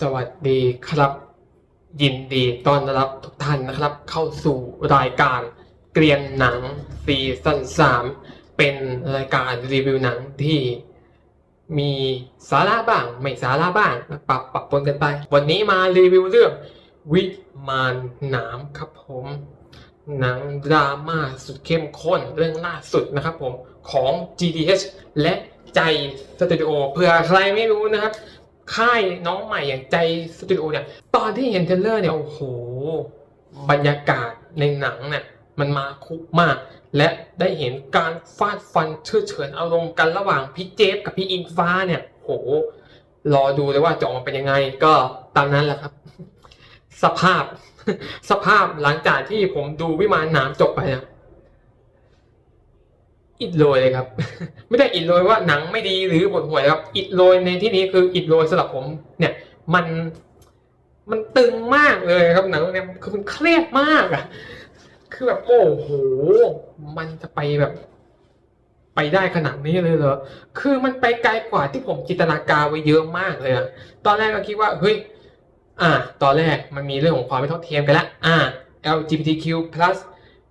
สวัสดีครับ ยินดีต้อนรับทุกท่านนะครับ เข้าสู่รายการเกรียนหนังซีซั่นสามเป็นรายการรีวิวหนังที่มีสาระบ้าง ไม่สาระบ้างปรับปรับปนกันไป วันนี้มารีวิวเรื่องวิมานหนามครับผม หนังดราม่าสุดเข้มข้นเรื่องล่าสุดนะครับผมของ GDH และใจสตูดิโอเผื่อใครไม่รู้นะครับ ค่ายน้องใหม่อย่างใจสตูดิโอเนี่ยตอนที่เห็นเทรเลอร์เนี่ยโอ้โหบรรยากาศในหนังเนี่ยมันมาคุกมาก และได้เห็นการฟาดฟันเชื่อเฉือนอารมณ์กันระหว่างพี่เจฟกับพี่อิงฟ้าเนี่ยโหรอดูเลยว่าจะออกมาเป็นยังไงก็ตามนั้นแหละครับ สภาพ สภาพหลังจากที่ผมดูวิมานหนามจบไปเนี่ย อิดโรยเลยครับ ไม่ได้อิดโรยว่าหนังไม่ดีหรือบทห่วยครับ อิดโรยในที่นี้คืออิดโรยสำหรับผม เนี่ย มันมันตึงมากเลยครับหนังเรื่องนี้ยคือมันเครียดมากอะคือแบบโอ้โหมันจะไปแบบ ไปได้ขนาดนี้เลยเหรอคือมันไปไกลกว่าที่ผมจินตนาการไว้เยอะมากเลยอะตอนแรกก็คิดว่าเฮ้ยอ่า ตอนแรกมันมีเรื่องของความไม่เท่าเทียมกันละอ่า LGBTQ+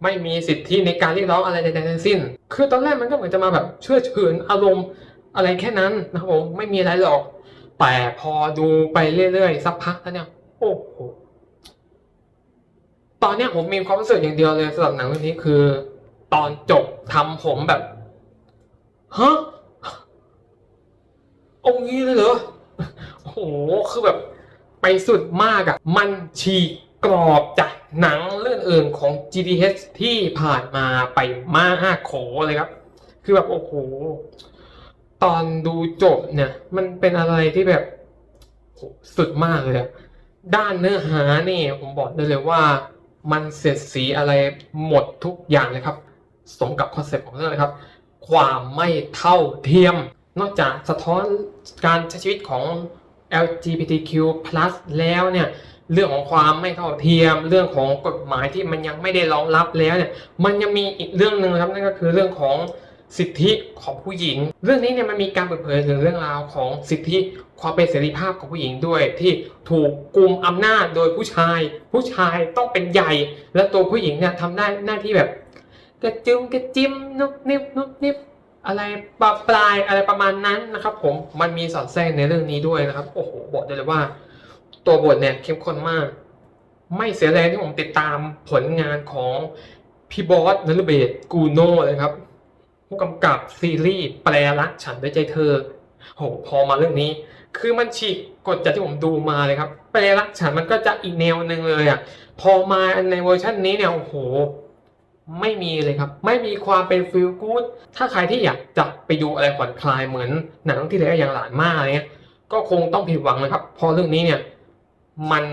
ไม่มีสิทธิในการเรียกร้องอะไรใดๆทั้งสิ้น คือตอนแรกมันก็เหมือนจะมาแบบเชื่อเฉือนอารมณ์อะไรแค่นั้นนะครับผมไม่มีอะไรหรอก แต่พอดูไปเรื่อยๆสักพักแล้วเนี่ยโอ้โหตอนเนี้ยผมมีความรู้สึกอย่างเดียวเลยสำหรับหนังเรื่องนี้คือ ตอนจบทำผมแบบฮะองค์นี้เลยเหรอโอ้โหคือแบบไปสุดมากอะ่ะ มันฉีกกรอบจาก หนังเรื่องอื่นของ GDH ที่ผ่านมาไปมากโขเลยครับ คือแบบโอ้โห ตอนดูจบเนี่ย มันเป็นอะไรที่แบบสุดมากเลยอะด้านเนื้อหานี่ผมบอกได้เลยว่า มันเสียดสีอะไรหมดทุกอย่างเลยครับ สมกับคอนเซ็ปต์ของเรื่องเลยครับ ความไม่เท่าเทียม นอกจากสะท้อนการใช้ชีวิตของ LGBTQ+ แล้วเนี่ย เรื่องของความไม่เท่าเทียม เรื่องของกฎหมายที่มันยังไม่ได้รองรับแล้วเนี่ยมันยังมีอีกเรื่องหนึ่งครับนั่นก็คือเรื่องของสิทธิของผู้หญิง เรื่องนี้เนี่ยมันมีการเปิดเผยถึงเรื่องราวของสิทธิความเป็นเสรีภาพของผู้หญิงด้วย ที่ถูกกลุ่มอำนาจโดยผู้ชาย ผู้ชายต้องเป็นใหญ่ และตัวผู้หญิงเนี่ยทำได้หน้าที่แบบกระจุมกระจิ้มนุบนิบนุบนิบอะไรปลาปลายอะไรประมาณนั้นนะครับ ผมมันมีสอดแทรกในเรื่องนี้ด้วยนะครับโอ้โหบอกได้เลยว่า ตัวบทเนี่ยเข้มข้นมาก ไม่เสียแรงที่ผมติดตามผลงานของพี่บอสนลเบศกูโน่เลยครับ ผู้กำกับซีรีส์แปลรักฉันด้วยใจเธอโหพอมาเรื่องนี้ คือมันฉีกกฎจากที่ผมดูมาเลยครับ แปลรักฉันมันก็จะอีกแนวหนึ่งเลยอะพอมาในเวอร์ชันนี้เนี่ยโอ้โห ไม่มีเลยครับ ไม่มีความเป็นฟิลกู๊ดถ้าใครที่อยากจะไปดูอะไรผ่อนคลายเหมือนหนังที่แล้วอย่างหลานมากอะไรเงี้ยก็คงต้องผิดหวังนะครับพราะเรื่องนี้เนี่ย มัน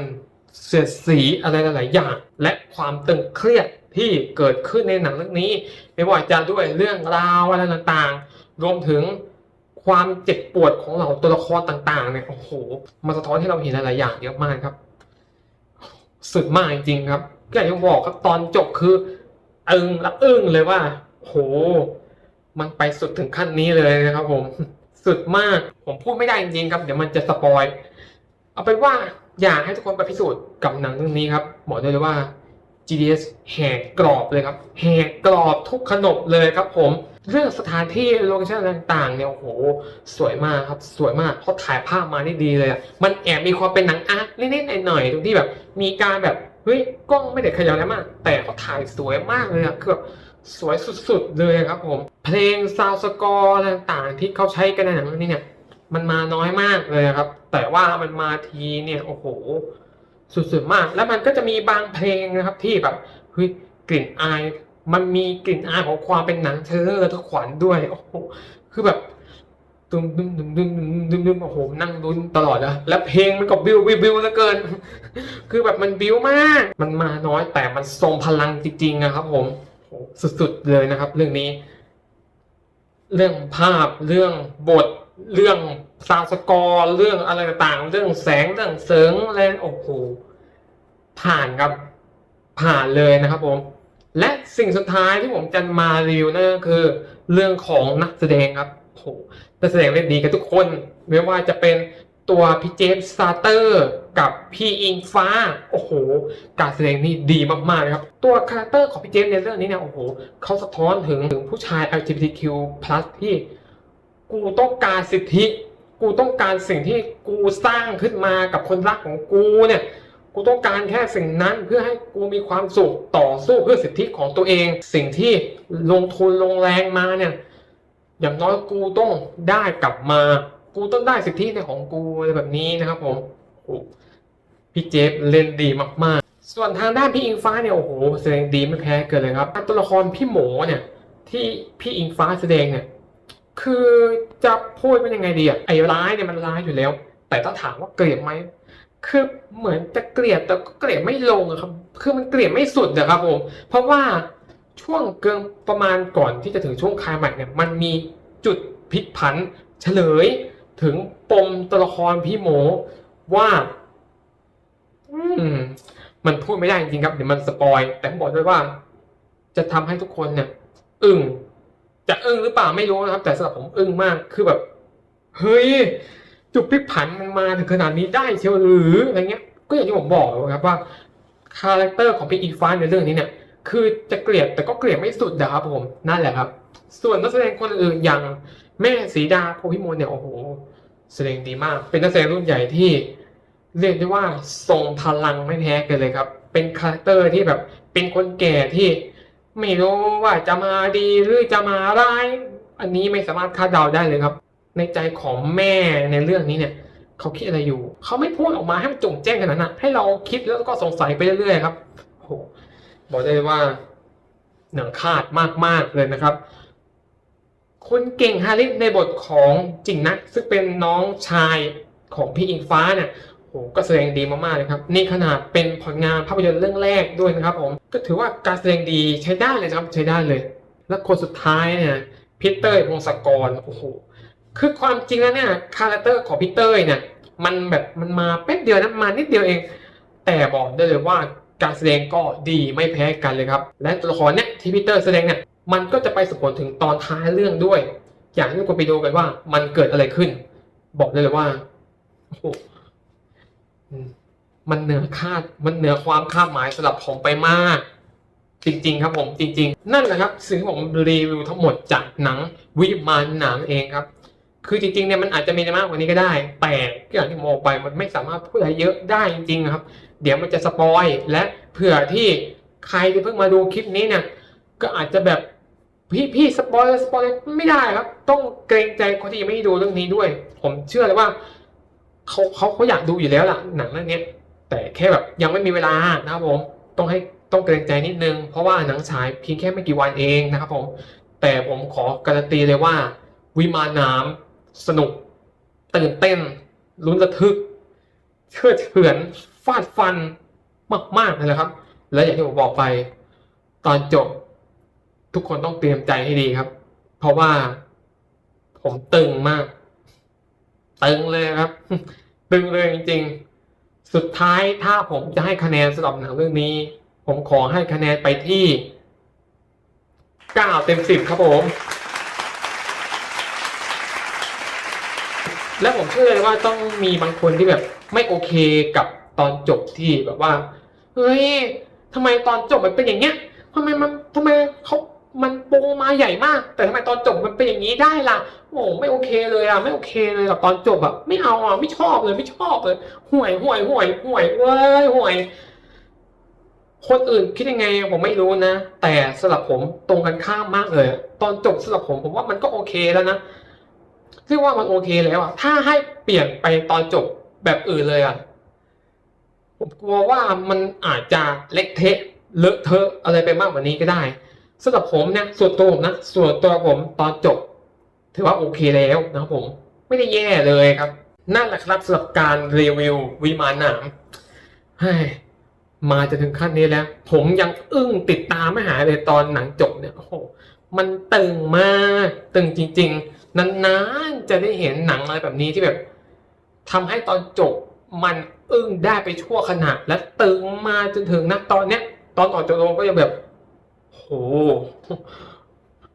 เสียดสีอะไรหลาย ๆ อย่าง และความตึงเครียดที่เกิดขึ้นในหนังเรื่องนี้ ไม่ว่าจะด้วยเรื่องราวอะไรต่าง ๆ รวมถึงความเจ็บปวดของเหล่าตัวละครต่าง ๆ เนี่ยโอ้โหมันสะท้อนให้เราเห็นหลาย ๆ อย่างเยอะมากครับ สุดมากจริงๆครับก็อย่างที่บอกครับตอนจบคืออึ้งและอึ้งเลยว่าโห มันไปสุดถึงขั้นนี้เลยนะครับ ผม สุดมาก ผมพูดไม่ได้จริงๆครับ เดี๋ยวมันจะสปอย เอาเป็นว่า อยากให้ทุกคนไปพิสูจน์กับหนังเรื่องนี้ครับบอกได้เลยว่า GDS แหกกรอบเลยครับแหกกรอบทุกขนบเลยครับผมเรื่องสถานที่โลเคชั่นต่างๆเนี่ยโอ้โหสวยมากครับสวยมากเขาถ่ายภาพมาได้ดีเลยอะมันแอบมีความเป็นหนังอาร์ตนิดๆหน่อยๆตรงที่แบบ มีการแบบเฮ้ยกล้องไม่ได้ขยับอะไรมาก แต่เขาถ่ายสวยมากเลยอะคือแบบสวยสุดๆเลยครับผม เพลงซาวสกอร์ต่างๆ ที่เขาใช้กันในหนังเรื่องนี้เนี่ย มันมาน้อยมากเลยครับ แต่ว่ามันมาทีเนี่ยโอ้โห สุดๆมาก แล้วมันก็จะมีบางเพลงนะครับ ที่แบบเฮ้ยกลิ่นอาย มันมีกลิ่นอายของความเป็นหนังเทเลอร์ทุกขวัญด้วยโอ้โหคือแบบตึมดึมดึมดึมดึมดึมดึมโอ้โหนั่งลุ้นตลอดนะแล้วเพลงมันก็บิวบิวบิวเหลือเกิน คือแบบมันบิวมาก มันมาน้อยแต่มันทรงพลังจริงๆนะครับ ผมโอ้โหสุดๆเลยนะครับ เรื่องนี้ เรื่องภาพเรื่องบทเรื่อง ซาวด์สกอร์เรื่องอะไรต่างๆ เรื่องแสงเรื่องเสริงอะไรโอ้โหผ่านครับผ่านเลยนะครับผม และสิ่งสุดท้ายที่ผมจะมารีวิวนั่นก็คือ เรื่องของนักแสดงครับโอ้โหนักแสดงเล่นดีกันทุกคน ไม่ว่าจะเป็นตัวพี่เจฟสตาร์เตอร์กับพี่อิงฟ้า โอ้โห การแสดงนี่ดีมากๆนะครับ ตัวคาแรคเตอร์ของพี่เจฟในเรื่องนี้เนี่ยโอ้โหเขาสะท้อนถึงถึงผู้ชาย LGBTQ+ ที่กูต้องการสิทธิ กูต้องการสิ่งที่กูสร้างขึ้นมากับคนรักของกูเนี่ยกูต้องการแค่สิ่งนั้นเพื่อให้กูมีความสุขต่อสู้เพื่อสิทธิของตัวเอง สิ่งที่ลงทุนลงแรงมาเนี่ยอย่างน้อยกูต้องได้กลับมา กูต้องได้สิทธิในของกูอะไรแบบนี้นะครับผมอ้โหพี่เจฟเล่นดีมากๆ ส่วนทางด้านพี่อิงฟ้าเนี่ยโอ้โหแสดงดีไม่แพ้เกันเลยครับตัวละครพี่หมูเนี่ยที่พี่อิงฟ้าแสดงเนี่ย คือจะพูดเป็นยังไงดีอะไอ้ร้ายเนี่ยมันร้ายอยู่แล้ว แต่ถ้าถามว่าเกลียดไหมคือเหมือนจะเกลียดแต่ก็เกลียดไม่ลงอะครับ คือมันเกลียดไม่สุดนะครับผม เพราะว่าช่วงเกินประมาณก่อนที่จะถึงช่วงคลายแม็กเนี่ยมันมีจุดพลิกผันเฉลย ถึงปมตัวละครพี่โมว่า อืม มันพูดไม่ได้จริงครับเดี๋ยวมันสปอย แต่ผมบอกด้วยว่า จะทำให้ทุกคนเนี่ย อึ้ง จะอึ้งหรือเปล่าไม่รู้นะครับ แต่สำหรับผมอึ้งมากคือแบบ เฮ้ย จุดพลิกผันมันมาถึงขนาดนี้ได้เชียวหรืออะไรเงี้ย ก็อย่างที่ผมบอกนะครับว่าคาแรคเตอร์ของพี่อีฟ้าในเรื่องนี้เนี่ย คือจะเกลียดแต่ก็เกลียดไม่สุดนะครับผมนั่นแหละครับ ส่วนนักแสดงคนอื่นอย่างแม่สีดาโพธิมลเนี่ยโอ้โหแสดงดีมาก เป็นนักแสดงรุ่นใหญ่ที่เรียกได้ว่าทรงพลังไม่แพ้กันเลยครับ เป็นคาแรคเตอร์ที่แบบเป็นคนแก่ที่ ไม่รู้ว่าจะมาดีหรือจะมาร้าย อันนี้ไม่สามารถคาดเดาได้เลยครับ ในใจของแม่ในเรื่องนี้เนี่ยเขาคิดอะไรอยู่ เขาไม่พูดออกมาให้มันจงแจ้งขนาดนั้นนะให้เราคิดแล้วก็สงสัยไปเรื่อยๆครับโอ้โหบอกได้เลยว่าหนังคาดมากๆเลยนะครับคุณเก่งฮาริสในบทของจิงนะซึ่งเป็นน้องชายของพี่อิงฟ้าเนี่ย โหก็แสดงดีมากๆเลยครับนี่ขนาดเป็นผลงานภาพยนตร์เรื่องแรกด้วยนะครับผมก็ถือว่าการแสดงดีใช้ได้เลยครับใช้ได้เลย และคนสุดท้ายเนี่ยพีเตอร์พงศกรโอ้โหคือความจริงแล้วเนี่ยคาแรคเตอร์ของพีเตอร์เนี่ยมันแบบมันมาแป๊บเดียวนะมานิดเดียวเอง แต่บอกได้เลยว่าการแสดงก็ดีไม่แพ้กันเลยครับ และตัวละครเนี่ยที่พีเตอร์แสดงเนี่ยมันก็จะไปส่งผลถึงตอนท้ายเรื่องด้วย อยากให้ทุกคนไปดูกันว่ามันเกิดอะไรขึ้น บอกได้เลยว่าโอ้โห มันเหนือคาดมันเหนือความคาดหมายสำหรับผมไปมาก จริง ๆ ครับผมจริง ๆ นั่นแหละครับสิ่งที่ผมรีวิวทั้งหมดจากหนังวิมานหนังเองครับ คือจริงๆเนี่ยมันอาจจะมีมากกว่านี้ก็ได้ แต่อย่างที่มอกไปมันไม่สามารถพูดอะไรเยอะได้จริงๆครับ เดี๋ยวมันจะสปอยและเผื่อที่ใครที่เพิ่งมาดูคลิปนี้เนี่ยก็อาจจะแบบพี่พี่สปอยสปอยไม่ได้ครับ ต้องเกรงใจคนที่ยังไม่ได้ดูเรื่องนี้ด้วย ผมเชื่อเลยว่า เขาเขาเขาอยากดูอยู่แล้วล่ะหนังเรื่องนี้แต่แค่แบบยังไม่มีเวลานะครับผมต้องให้ต้องเกรงใจนิดนึง เพราะว่าหนังฉายเพียงแค่ไม่กี่วันเองนะครับผมแต่ผมขอการันตีเลยว่า วิมานน้ำสนุก ตื่นเต้นลุ้นระทึกเชื่อเฉือนฟาดฟันมากๆเลยนะครับ และอย่างที่ผมบอกไปตอนจบ ทุกคนต้องเตรียมใจให้ดีครับ เพราะว่าผมตึงมาก ตึงเลยครับ ตึงเลยจริงๆ สุดท้ายถ้าผมจะให้คะแนนสำหรับหนังเรื่องนี้ ผมขอให้คะแนนไปที่9เต็ม10ครับผม และผมเชื่อเลยว่าต้องมีบางคนที่แบบ ไม่โอเคกับตอนจบที่แบบว่า เฮ้ยทำไมตอนจบมันเป็นอย่างเงี้ยทำไมมันทำไมเขา มันปูมาใหญ่มาก แต่ทำไมตอนจบมันเป็นอย่างนี้ได้ล่ะ โอ้ไม่โอเคเลยอะ ไม่โอเคเลยกับตอนจบอะ ไม่เอาอะ ไม่ชอบเลย ไม่ชอบเลยห่วยห่วยห่วยห่วยเว้ยห่วย คนอื่นคิดยังไงผมไม่รู้นะ แต่สำหรับผมตรงกันข้ามมากเลย ตอนจบสำหรับผมผมว่ามันก็โอเคแล้วนะเรียกว่ามันโอเคแล้วอะถ้าให้เปลี่ยนไปตอนจบแบบอื่นเลยอะผมกลัวว่ามันอาจจะเละเทะเลอะเทอะอะไรไปมากกว่านี้ก็ได้ สำหรับผมเนี่ยส่วนตัวผมนะส่วนตัวผมตอนจบ ถือว่าโอเคแล้วนะครับผมไม่ได้แย่เลยครับนั่นแหละครับสำหรับการรีวิววิมานหนามเฮ้ยมาจะถึงขั้นนี้แล้ว ผมยังอึ้งติดตามไม่หายเลยตอนหนังจบเนี่ยโอ้โหมันตึงมากตึงจริง ๆนานๆจะได้เห็นหนังอะไรแบบนี้ที่แบบทำให้ตอนจบมันอึ้งได้ไปชั่วขณะและตึงมาจนถึงนะตอนเนี้ย ตอนออกจากโรงก็ยังแบบ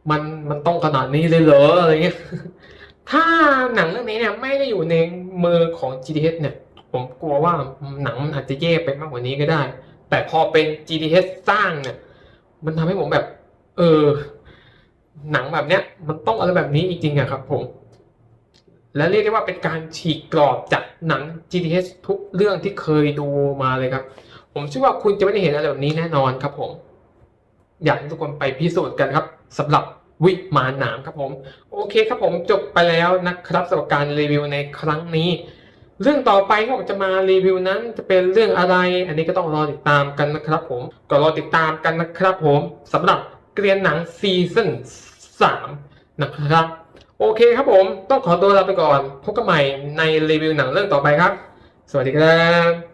มันมันต้องขนาดนี้เลยเหรออะไรเงี้ย ถ้าหนังเรื่องนี้เนี่ย ไม่ได้อยู่ในมือของ GTH เนี่ย ผมกลัวว่าหนังมันอาจจะแย่ไปมากกว่านี้ก็ได้ แต่พอเป็น GTH สร้างเนี่ย มันทำให้ผมแบบ เออ หนังแบบเนี้ย มันต้องอะไรแบบนี้จริงๆอะครับ ผม และเรียกได้ว่าเป็นการฉีกกรอบจากหนัง GTH ทุกเรื่องที่เคยดูมาเลยครับ ผมเชื่อว่าคุณจะไม่ได้เห็นอะไรแบบนี้แน่นอนครับผม อยากให้ทุกคนไปพิสูจน์กันครับสำหรับวิมานหนามครับผม โอเคครับผมจบไปแล้วนะครับสำหรับการรีวิวในครั้งนี้ เรื่องต่อไปที่ผมจะมารีวิวนั้นจะเป็นเรื่องอะไร อันนี้ก็ต้องรอติดตามกันนะครับผมก็รอติดตามกันนะครับผมสำหรับเกรียนหนังซีซั่น3นะครับ โอเคครับผมต้องขอตัวลาไปก่อน พบกันใหม่ในรีวิวหนังเรื่องต่อไปครับ สวัสดีครับ